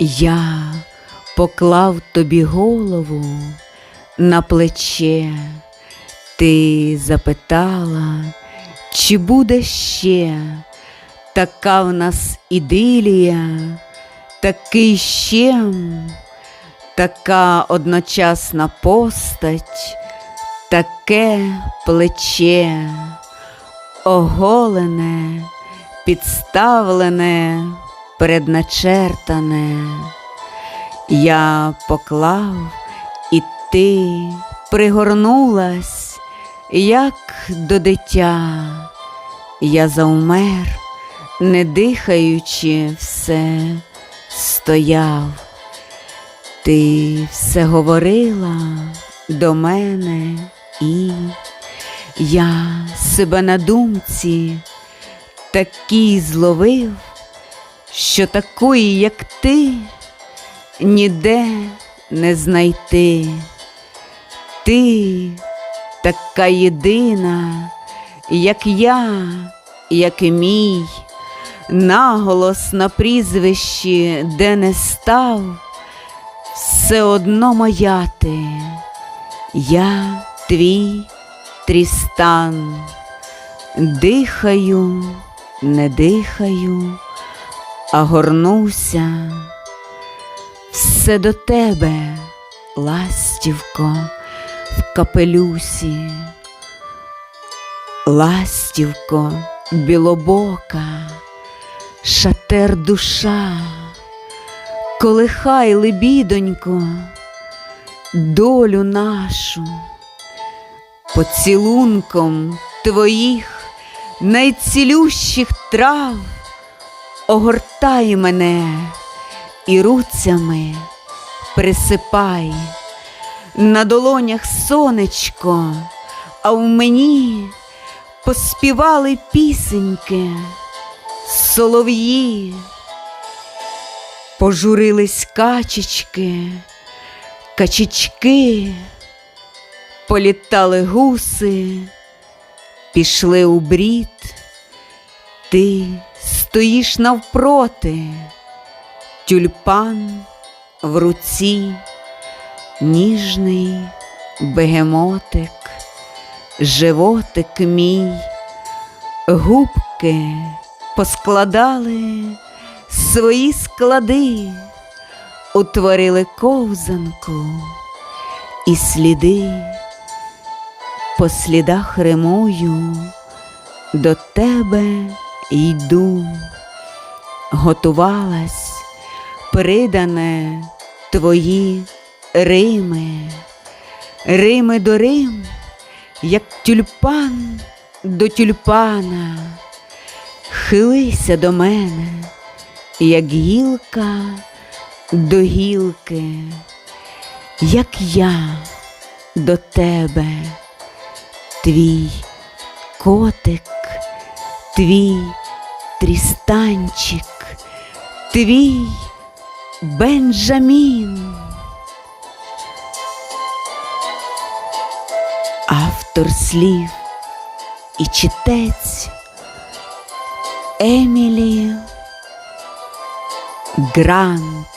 Я поклав тобі голову на плече, ти запитала, чи буде ще? Така в нас ідилія, такий щем, така одночасна постать, таке плече, оголене, підставлене, предначертане. Я поклав, і ти пригорнулась, як до дитя. Я завмер, не дихаючи, все стояв. Ти все говорила до мене, і я себе на думці такий зловив, що такої, як ти, ніде не знайти. Ти така єдина, як я, як і мій, наголос на прізвищі, де не став, все одно моя ти, я твій трістан, дихаю, не дихаю, а горнуся все до тебе, ластівко, в капелюсі, ластівко, білобока, шатер душа, колихай, лебідонько, долю нашу, поцілунком твоїх найцілющих трав огортай мене і руцями присипай, на долонях сонечко, а в мені поспівали пісеньки, солов'ї, пожурились качечки, качечки, політали гуси, пішли у брід, ти стоїш навпроти. Тюльпан в руці, ніжний бегемотик, животик мій, губки поскладали свої склади, утворили ковзанку і сліди, по слідах римую, до тебе йду, готувалась придане твої Рими, Рими до Рим, як тюльпан до тюльпана, хилися до мене, як гілка до гілки, як я до тебе, твій котик, твій трістанчик, твій. Бенджамін. Автор слів і читець Емілі Грант.